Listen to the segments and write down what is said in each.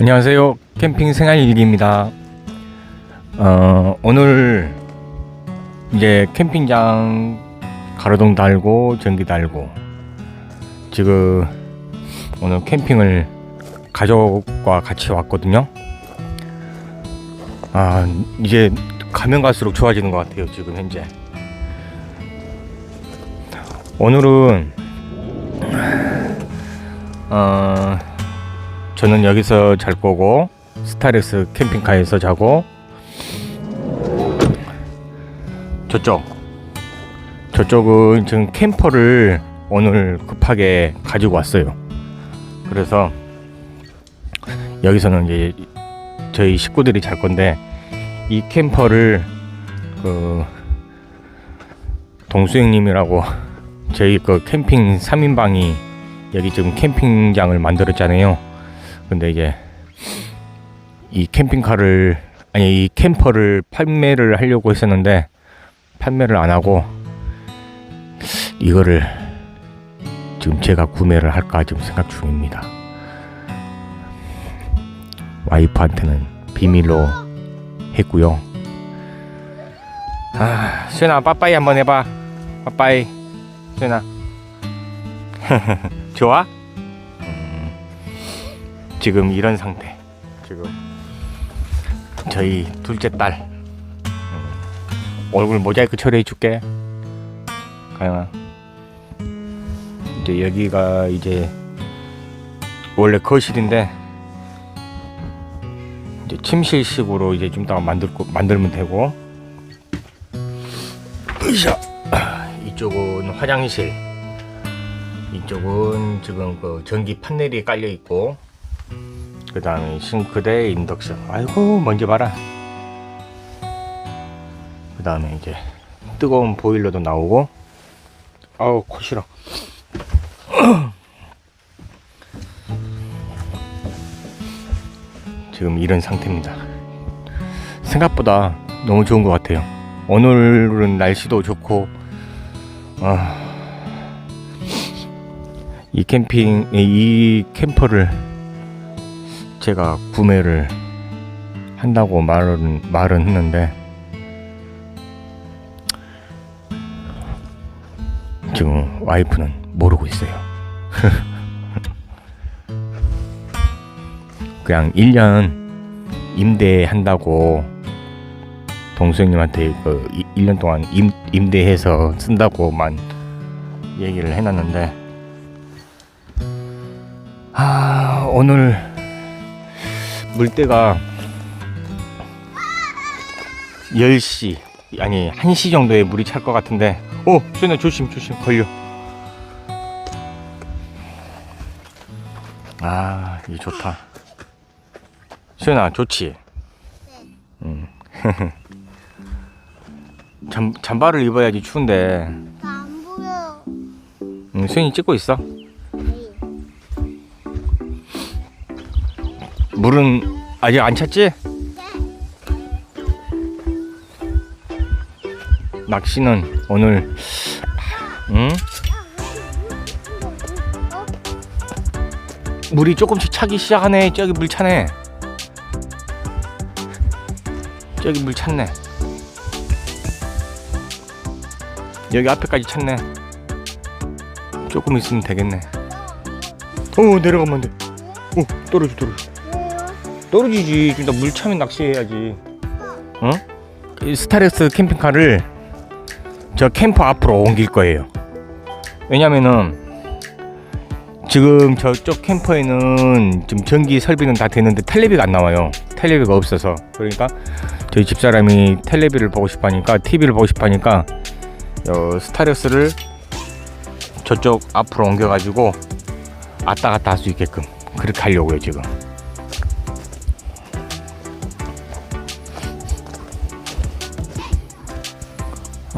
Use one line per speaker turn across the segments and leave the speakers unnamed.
안녕하세요. 캠핑 생활 일기입니다. 어, 오늘 이제 캠핑장 가로등 달고 전기 달고 지금 오늘 캠핑을 가족과 같이 왔거든요. 아 이제 가면 갈수록 좋아지는 것 같아요. 지금 현재. 오늘은 어. 저는 여기서 잘 거고 스타렉스 캠핑카에서 자고 저쪽 저쪽은 지금 캠퍼를 오늘 급하게 가지고 왔어요. 그래서 여기서는 이제 저희 식구들이 잘 건데 이 캠퍼를 그 동수행님이라고 저희 그 캠핑 3인방이 여기 지금 캠핑장을 만들었잖아요. 근데 이제 이 캠핑카를 아니 이 캠퍼를 판매를 하려고 했었는데 판매를 안 하고 이거를 지금 제가 구매를 할까 지금 생각 중입니다. 와이프한테는 비밀로 했고요. 아, 수연아 빠빠이 한번 해봐. 빠빠이. 수연아. 좋아? 지금 이런 상태. 지금 저희 둘째 딸 음, 얼굴 모자이크 처리해 줄게. 가영아. 이제 여기가 이제 원래 거실인데 이제 침실식으로 이제 좀 더 만들고 만들면 되고. 으쌰. 아, 이쪽은 화장실. 이쪽은 지금 그 전기 판넬이 깔려 있고 그 다음에 싱크대 인덕션. 아이고 먼지 봐라. 그 다음에 이제 뜨거운 보일러도 나오고. 아우 코 싫어. 지금 이런 상태입니다. 생각보다 너무 좋은 것 같아요. 오늘은 날씨도 좋고. 아, 이 캠핑 이 캠퍼를 제가 구매를 한다고 말은 말은 했는데 지금 와이프는 모르고 있어요. 그냥 1년 임대한다고 동수형님한테 그 1년 동안 임, 임대해서 쓴다고만 얘기를 해놨는데 아 오늘 물때가 10시 아니 1시 정도에 물이 찰 것 같은데. 오 수연아 조심 조심 걸려. 아 이게 좋다. 수연아 좋지? 응. 잠, 잠바를 입어야지 추운데.
안 보여.
응, 수연이 찍고 있어 물은 아직 안 찼지? 낚시는 오늘 응? 물이 조금씩 차기 시작하네. 저기 물 차네. 저기 물 찼네. 여기 앞에까지 찼네. 조금 있으면 되겠네. 어 내려가면 안돼. 어 떨어져 떨어져 떨어지지. 좀더물 차면 낚시해야지. 어? 이 스타렉스 캠핑카를 저 캠퍼 앞으로 옮길 거예요. 왜냐면은 지금 저쪽 캠퍼에는 지금 전기 설비는 다 되는데 텔레비가 안 나와요. 텔레비가 없어서. 그러니까 저희 집사람이 텔레비를 보고 싶어 하니까 TV를 보고 싶어 하니까 어, 스타렉스를 저쪽 앞으로 옮겨가지고 왔다 갔다 할 수 있게끔 그렇게 하려고요 지금.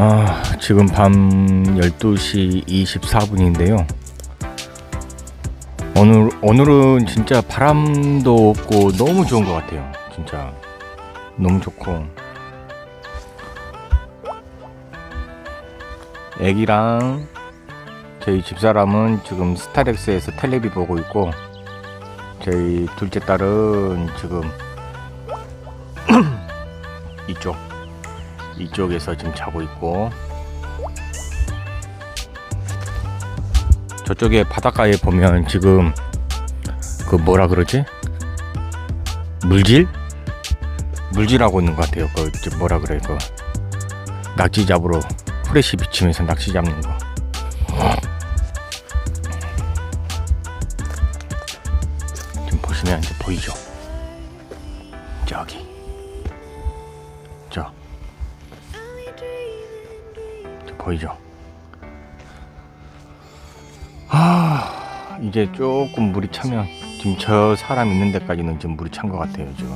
아, 지금 밤 12시 24분인데요. 오늘, 오늘은 진짜 바람도 없고 너무 좋은 것 같아요. 진짜. 너무 좋고. 애기랑 저희 집사람은 지금 스타렉스에서 텔레비 보고 있고, 저희 둘째 딸은 지금 이쪽 이쪽에서 지금 자고 있고. 저쪽에 바닷가에 보면 지금 그 뭐라 그러지? 물질? 물질하고 있는 것 같아요. 그저 뭐라 그래 그 낙지 잡으러 후레쉬 비치면서 낚시 잡는 거. 지금 보시면 이제 보이죠? 저기 보이죠? 아 이제 조금 물이 차면 지금 저 사람 있는 데까지는 지금 물이 찬 것 같아요 지금.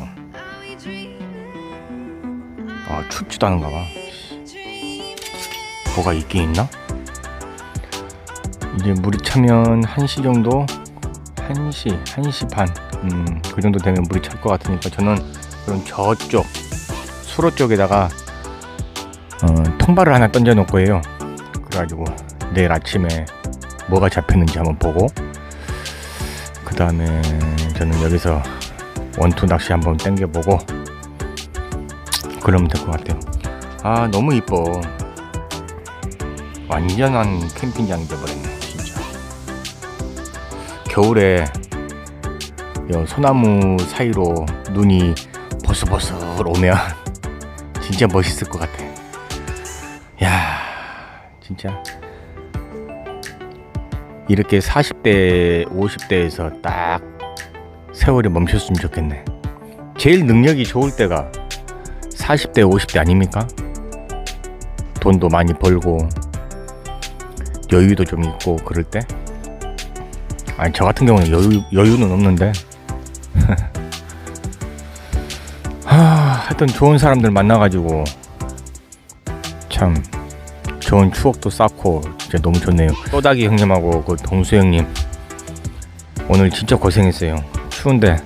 아 춥지도 않은가 봐. 뭐가 있긴 있나? 이제 물이 차면 1시 정도 1시, 1시 반, 음, 그 정도 되면 물이 찰 것 같으니까 저는 그럼 저쪽 수로 쪽에다가 어, 통발을 하나 던져 놓을 거예요. 그래가지고 내일 아침에 뭐가 잡혔는지 한번 보고 그 다음에 저는 여기서 원투 낚시 한번 땡겨 보고 그러면 될 것 같아요. 아 너무 이뻐. 완전한 캠핑장이 돼버렸네 진짜. 겨울에 요 소나무 사이로 눈이 버슬버슬 오면 진짜 멋있을 것 같아. 야, 진짜 이렇게 40대, 50대에서 딱 세월이 멈췄으면 좋겠네. 제일 능력이 좋을 때가 40대, 50대 아닙니까? 돈도 많이 벌고 여유도 좀 있고 그럴 때. 아니 저 같은 경우는 여유 여유는 없는데. 하, 하여튼 좋은 사람들 만나가지고 참 좋은 추억도 쌓고 진짜 너무 좋네요. 또다기 형님하고 그 동수 형님 오늘 진짜 고생했어요. 추운데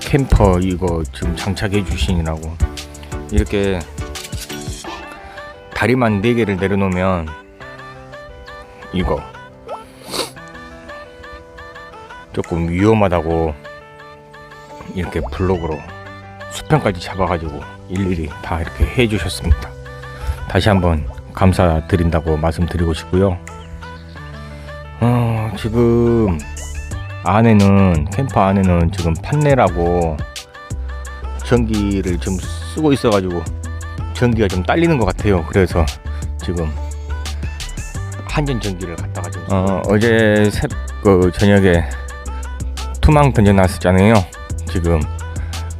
캠퍼 이거 지금 장착해 주시느라고 이렇게 다리만 네 개를 내려놓으면 이거 조금 위험하다고 이렇게 블록으로 수평까지 잡아가지고 일일이 다 이렇게 해주셨습니다. 다시 한번 감사드린다고 말씀드리고 싶고요. 어, 지금 안에는 캠퍼 안에는 지금 판넬하고 전기를 지금 쓰고 있어가지고 전기가 좀 딸리는 것 같아요. 그래서 지금 한전 전기를 갖다가 지금 어, 어제 새, 그 저녁에 투망 던져놨었잖아요. 지금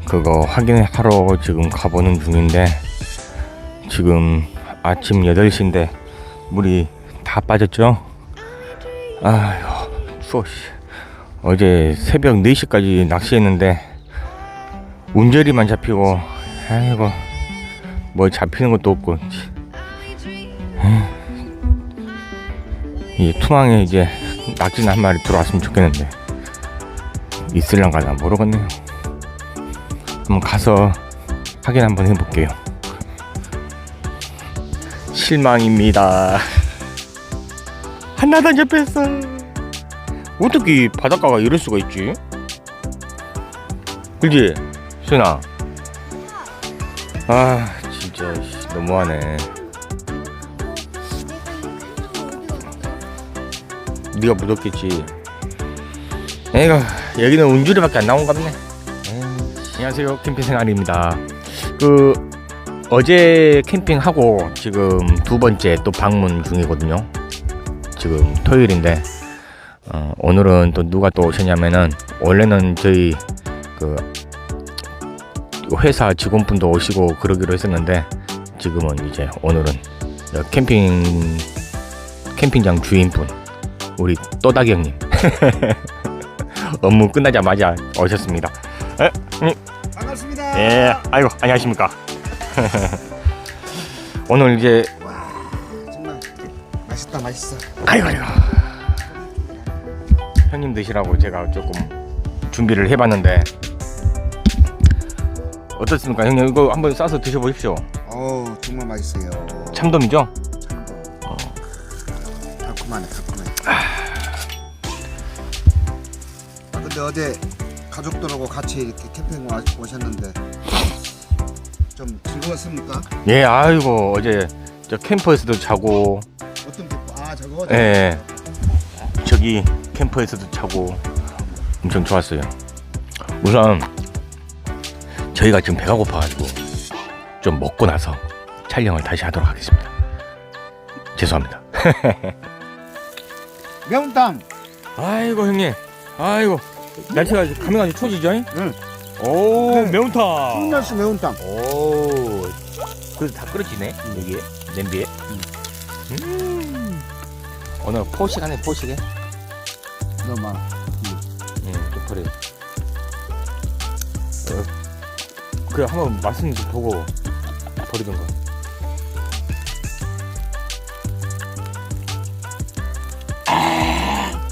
그거 확인하러 지금 가보는 중인데 지금 아침 8시인데 물이 다 빠졌죠? 아휴 추워 씨. 어제 새벽 4시까지 낚시했는데 운절이만 잡히고 아이고 뭐 잡히는 것도 없고 이 투망에 이제 낙지나 한 마리 들어왔으면 좋겠는데 있을랑가 나 모르겠네요 한번 가서 확인 한번 해볼게요 실망입니다. 안 잡혔어 어떻게 바닷가가 이럴 수가 있지? 그지? 수연아. 아 진짜 씨, 너무하네. 네가 묻었겠지? 에이구 여기는 운주리밖에 안 나온 갑네. 안녕하세요. 캠핑 생활입니다. 그 어제 캠핑하고 지금 두 번째 또 방문 중이거든요 지금 토요일인데 어, 오늘은 또 누가 또 오셨냐면은 원래는 저희 그 회사 직원분도 오시고 그러기로 했었는데 지금은 이제 오늘은 여 캠핑 캠핑장 주인분 우리 또다기 형님 업무 끝나자마자 오셨습니다. 에, 음,
반갑습니다.
예, 아이고 안녕하십니까. 오늘 이제
와 정말 맛있다 맛있어.
아이고 아이고 형님 드시라고 제가 조금 준비를 해봤는데 어떻습니까 형님 이거 한번 싸서 드셔보십시오.
어 정말 맛있어요.
참돔이죠?
참 달콤하네 달콤해. 아 근데 어제 가족들하고 같이 이렇게 캠핑 와- 오셨는데 좀 즐거웠습니까?
예, 아이고 어제 저 캠퍼에서도 자고,
어떤 캠프? 아 저거.
예, 저기 캠퍼에서도 자고 엄청 좋았어요. 우선 저희가 지금 배가 고파가지고 좀 먹고 나서 촬영을 다시 하도록 하겠습니다. 죄송합니다.
매운탕.
아이고 형님, 아이고 날씨가 가면 아주 추워지죠?
응.
오
네.
매운탕.
콩나스 매운탕.
오, 그래도 다 끓여지네 여기에 냄비에. 음. 오늘 포식하네 포식해.
너무 많아.
응, 또 그래. 어, 그래 한번 맛있는 집 보고 버리던가.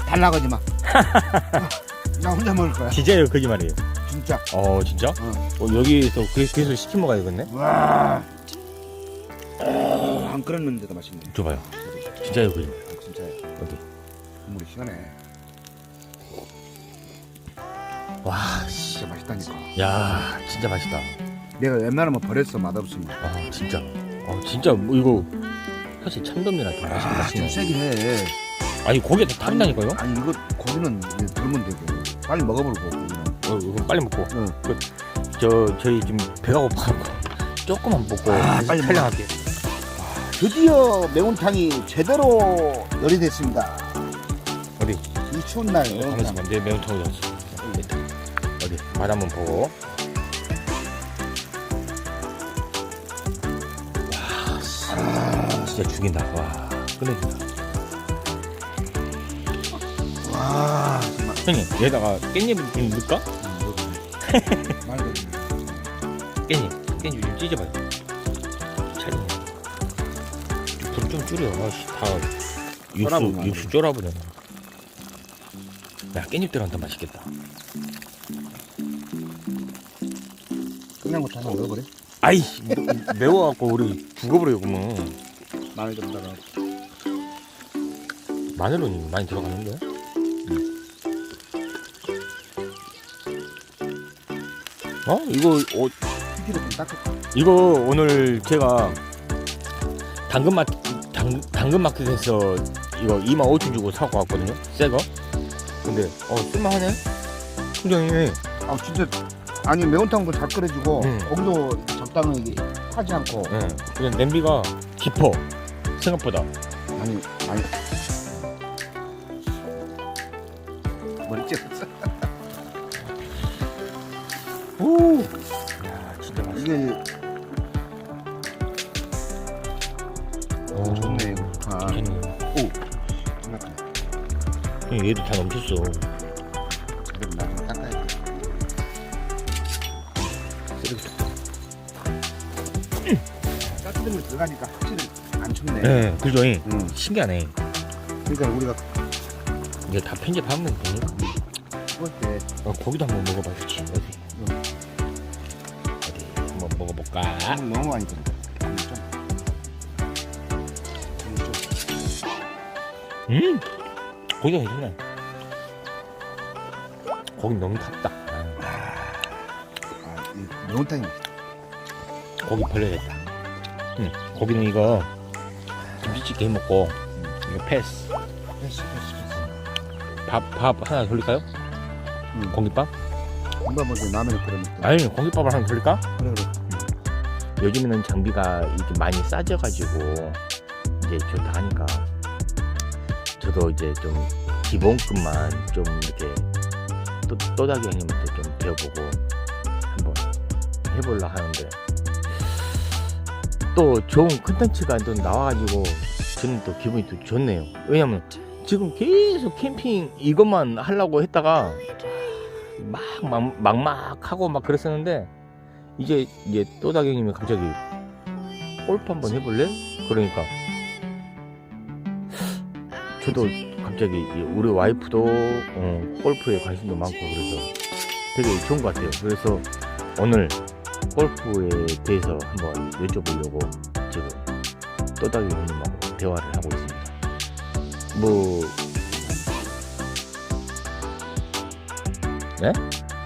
달라가지 마. 나 혼자 먹을 거야.
진짜요 거짓말이에요.
진짜.
어 진짜?
응.
어, 여기서 그 그래서 시켜 먹어야겠네.
와. 안 끓였는데도 맛있네.
줘봐요. 진짜요 거짓말.
아, 진짜요.
어디?
국물이 시원해.
와,
진짜 맛있다니까.
야, 진짜 맛있다.
내가 웬만하면 버렸어 맛없으면.
아 진짜. 어 진짜 뭐 이거 사실 참돔이라 더 맛있긴
아, 좀
맛있네.
세긴 해.
아니 고기가 더 타린다니까요?
아니 이거 고기는 이제 덜면 되고 빨리 먹어보고 고기는.
어, 이거 빨리 먹고.
응.
저 저희 지금 배가 고파갖고 조금만 먹고
아, 빨리
촬영할게.
드디어 매운탕이 제대로 요리됐습니다.
어디?
이 추운 날
가만있어
매운탕.
봐. 내 매운탕 어디? 맛 한번 보고. 와, 진짜 죽인다. 와, 끝내준다.
와.
형님, 얘다가 깻잎을 좀 넣을까?
말도
깻잎, 깻잎 좀 찢어봐요. 불좀 줄여. 아씨, 다 육수
쫄아보면 안
육수
돼.
쫄아보네. 야, 깻잎 들어간 더 맛있겠다.
끝난 것도 하나 넣어버려.
아이, 매워갖고 우리 죽어버려구먼.
마늘 좀 넣어.
마늘은 많이 들어가는데? 어? 이거 어,
피기를 좀 닦아.
이거 오늘 제가 당근마켓 당, 당근마켓에서 이거 2만 5천 주고 사고 왔거든요. 새 거. 근데 어 쓸만하네. 굉장히
아 진짜 아니 매운탕도 잘 끓여주고
응.
고기도 적당히 하지 않고
예. 그냥 냄비가 깊어. 생각보다.
아니 아니 머리 찔렀어.
오. 야 진짜 맛있어.
이게
오,
좋네 이거. 아,
괜찮네.
정말
형님, 얘도 다 넘쳤어.
그럼 나좀 닦아야 돼. 따뜻한 물 들어가니까 확실히 안 춥네.
네, 그죠?
응.
신기하네.
그러니까 우리가
이게 다 편집하면 되니까.
구울 때
어, 고기도 한번 먹어봐야지. 어디? 먹어볼까?
물 너무 많이 들어.
음, 고기가 괜찮네. 고기 너무 탔다. 아,
아, 이 매운탕이.
고기 버려야겠다. 응, 고기는 이거 김치찌개 해 먹고 이거 패스.
패스 패스 패스.
밥, 밥 하나 돌릴까요?
응.
공깃밥?
금방 먼저 라면을 끓여 먹고.
아니, 공깃밥을 하나 돌릴까?
그래 그래.
요즘에는 장비가 이렇게 많이 싸져가지고 이제 좋다 하니까 저도 이제 좀 기본급만 좀 이렇게 또, 또다기 형님한테 좀 배워보고 한번 해보려 하는데 또 좋은 컨텐츠가 또 나와가지고 저는 또 기분이 또 좋네요. 왜냐면 지금 계속 캠핑 이것만 하려고 했다가 막, 막 막막하고 막 그랬었는데 이제 이제 또다기 형님이 갑자기 골프 한번 해볼래? 그러니까 저도 갑자기 이 우리 와이프도 어, 골프에 관심도 많고 그래서 되게 좋은 것 같아요. 그래서 오늘 골프에 대해서 한번 여쭤보려고 지금 또다기 형님하고 대화를 하고 있습니다.
뭐이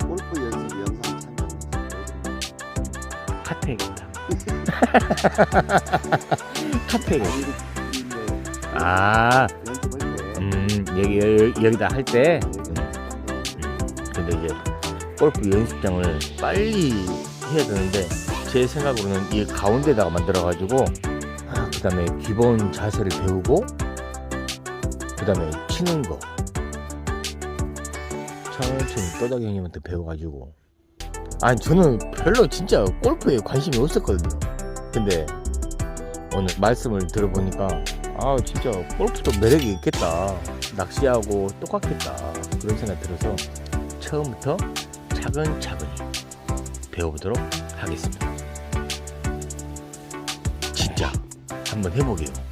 영상 참여해주세요.
카트해야겠다. 카트해야겠다.
아, 때.
음, 여기, 여기, 여기다 할 때.
여기
근데 이제 골프 연습장을 빨리 해야 되는데 제 생각으로는 이 가운데다가 만들어가지고 그 다음에 기본 자세를 배우고 그 다음에 치는 거 천천히 또다기 형님한테 배워가지고 아니 저는 별로 진짜 골프에 관심이 없었거든요. 근데 오늘 말씀을 들어보니까 아 진짜 골프도 매력이 있겠다. 낚시하고 똑같겠다. 그런 생각이 들어서 처음부터 차근차근히 배워보도록 하겠습니다. 진짜 한번 해보게요